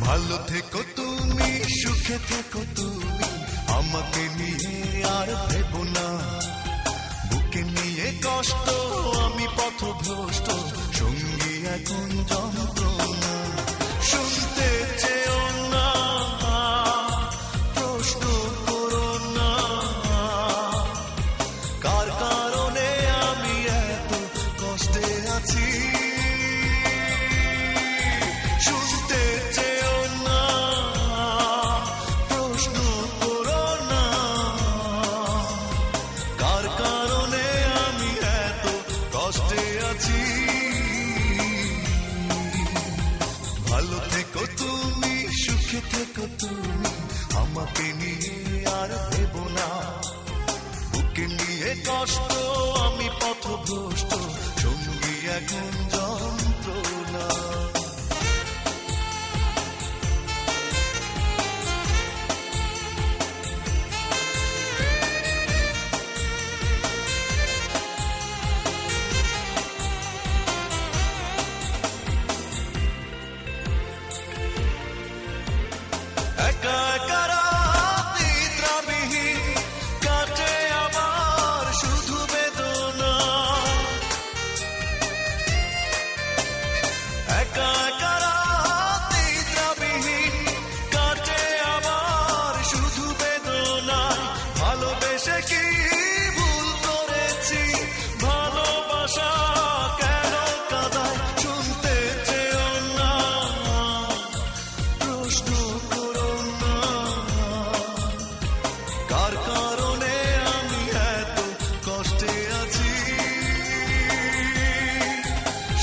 ভালো থেকো তুমি সুখে থেকো তুমি। আমাকে নিয়ে আর ভেবো না। বুকে নিয়ে কষ্ট তুমি আমাকে নিয়ে আর ভেব না। বুকে নিয়ে কষ্ট আমি পথভ্রষ্ট। সঙ্গী এখন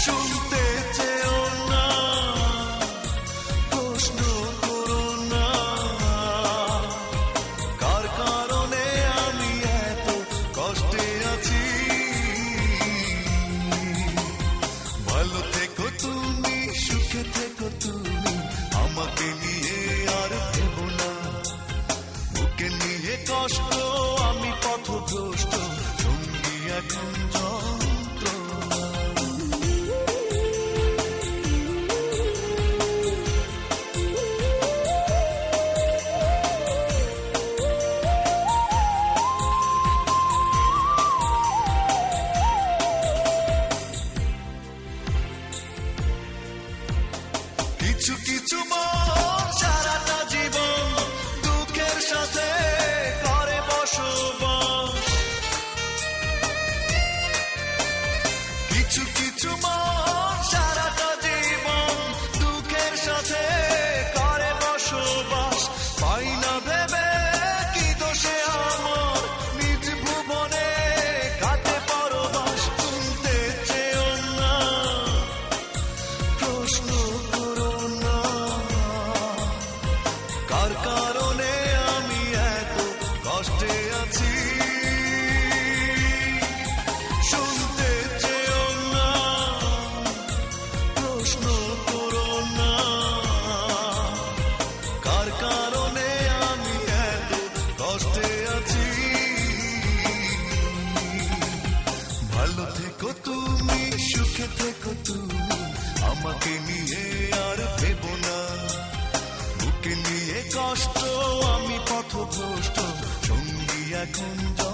শুনতে কিছু কিছু মন সারাটা জীবন দুঃখের সাথে করে বসবাস। পাই না ভেবে কি দোষে আমার? নিজ ভুবনে কাটে পরবাস। শুনতে চেও না। প্রশ্ন ভালো থেকো তুমি, সুখে থেকো তুমি। আমাকে নিয়ে আর ভেব না। বুকে নিয়ে কষ্ট, আমি পথভ্রষ্ট। সঙ্গী এখন